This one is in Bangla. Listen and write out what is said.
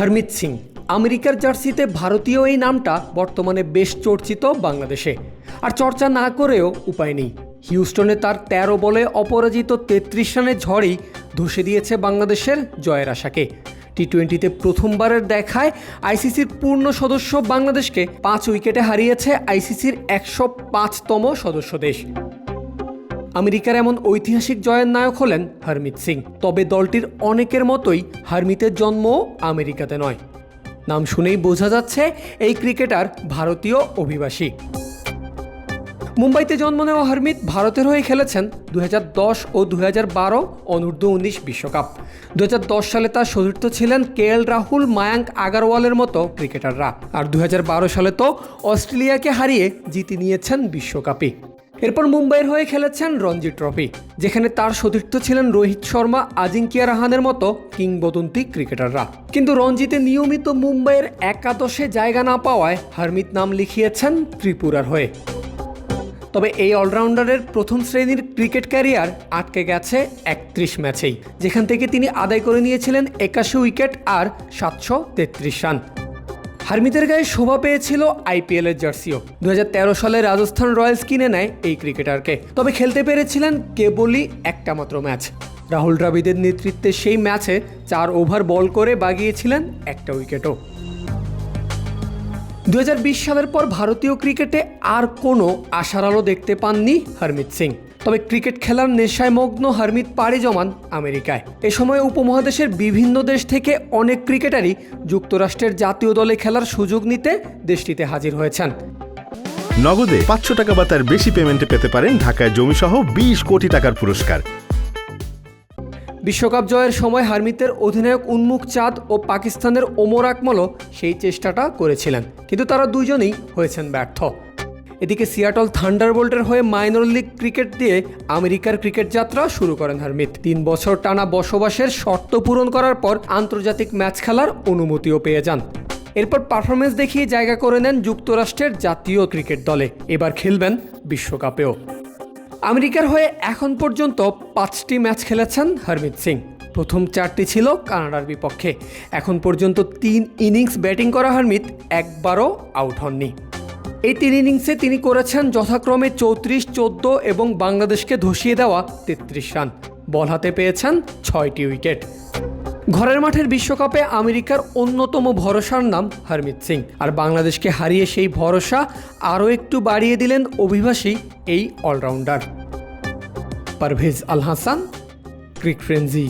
হরমিত সিং। আমেরিকার জার্সিতে ভারতীয় এই নামটা বর্তমানে বেশ চর্চিত বাংলাদেশে। আর চর্চা না করেও উপায় নেই। হিউস্টনে তার ১৩ বলে অপরাজিত তেত্রিশ রানের ঝড়ই ধসে দিয়েছে বাংলাদেশের জয়ের আশাকে। টি টোয়েন্টিতে প্রথমবারের দেখায় আইসিসির পূর্ণ সদস্য বাংলাদেশকে। পাঁচ উইকেটে হারিয়েছে আইসিসির একশো পাঁচতম সদস্য দেশ। আমেরিকার এমন ঐতিহাসিক জয়ের নায়ক হলেন হরমিত সিং। তবে দলটির অনেকের মতোই হরমিতের জন্ম আমেরিকাতে নয়। নাম শুনেই বোঝা যাচ্ছে এই ক্রিকেটার ভারতীয় অভিবাসী। মুম্বাইতে জন্ম নেওয়া হরমিত ভারতের হয়ে খেলেছেন দুই হাজার দশ ও দু অনূর্ধ্ব উনিশ বিশ্বকাপ। দুই হাজার দশ সালে তার সতীর্থ ছিলেন কে এল রাহুল মায়াঙ্ক আগারওয়ালের মতো ক্রিকেটাররা। আর দুই হাজার বারো সালে তো অস্ট্রেলিয়াকে হারিয়ে জিতে নিয়েছেন বিশ্বকাপে এরপর মুম্বাইয়ের হয়ে খেলেছেন রঞ্জি ট্রফি, যেখানে তার সতীর্থ ছিলেন রোহিত শর্মা, আজিঙ্কিয়া রাহানের মতো কিংবদন্তি ক্রিকেটাররা। কিন্তু রঞ্জিতে নিয়মিত মুম্বাইয়ের একাদশে জায়গা না পাওয়ায় হারমিত নাম লিখিয়েছেন ত্রিপুরার হয়ে। তবে এই অলরাউন্ডারের প্রথম শ্রেণির ক্রিকেট ক্যারিয়ার আটকে গেছে একত্রিশ ম্যাচেই, যেখান থেকে তিনি আদায় করে নিয়েছিলেন একাশি উইকেট আর সাতশো তেত্রিশ রান। হারমিতের গায়ে শোভা পেয়েছিল আইপিএলের জার্সিও। দু হাজার তেরো সালে রাজস্থান রয়্যালস কিনে নেয় এই ক্রিকেটারকে। তবে খেলতে পেরেছিলেন কেবলই একটা মাত্র ম্যাচ। রাহুল দ্রাবিদের নেতৃত্বে সেই ম্যাচে চার ওভার বল করে বাগিয়েছিলেন একটা উইকেটও। দু হাজার বিশ সালের পর ভারতীয় ক্রিকেটে আর কোনো আশার আলো দেখতে পাননি হরমিত সিং। তবে ক্রিকেট খেলার নেশায় মগ্ন হরমিত পাড়ি জমান আমেরিকায়। এ সময় উপমহাদেশের বিভিন্ন দেশ থেকে অনেক ক্রিকেটারই যুক্তরাষ্ট্রের জাতীয় দলে খেলার সুযোগ নিতে দেশটিতে হাজির হয়েছেন। নগদে পাঁচশো টাকা বা তার বেশি পেমেন্টে পেতে পারেন ঢাকায় জমিসহ বিশ কোটি টাকার পুরস্কার। বিশ্বকাপ জয়ের সময় হারমিতের অধিনায়ক উন্মুখ চাঁদ ও পাকিস্তানের ওমর আকমলও সেই চেষ্টাটা করেছিলেন। কিন্তু তারা দুজনেই হয়েছেন ব্যর্থ। এদিকে সিয়াটল থান্ডারবোল্টের হয়ে মাইনর লিগ ক্রিকেট দিয়ে আমেরিকার ক্রিকেট যাত্রা শুরু করেন হারমিত তিন বছর টানা বসবাসের শর্ত পূরণ করার পর আন্তর্জাতিক ম্যাচ খেলার অনুমতিও পেয়ে যান। এরপর পারফরমেন্স দেখিয়ে জায়গা করে নেন যুক্তরাষ্ট্রের জাতীয় ক্রিকেট দলে। এবার খেলবেন বিশ্বকাপেও। আমেরিকার হয়ে এখন পর্যন্ত পাঁচটি ম্যাচ খেলেছেন হরমিত সিং। প্রথম চারটি ছিল কানাডার বিপক্ষে। এখন পর্যন্ত তিন ইনিংস ব্যাটিং করা হরমিত একবারও আউট হননি। এই তিন ইনিংসে তিনি করেছেন যথাক্রমে চৌত্রিশ, চোদ্দ এবং বাংলাদেশকে ধসিয়ে দেওয়া তেত্রিশ রান। বল হাতে পেয়েছেন ছয়টি উইকেট। ঘরের মাঠের বিশ্বকাপে আমেরিকার অন্যতম ভরসার নাম হরমিত সিং। আর বাংলাদেশকে হারিয়ে সেই ভরসা আরও একটু বাড়িয়ে দিলেন অভিবাসী এই allrounder. Parvez Al Hasan, cric frenzy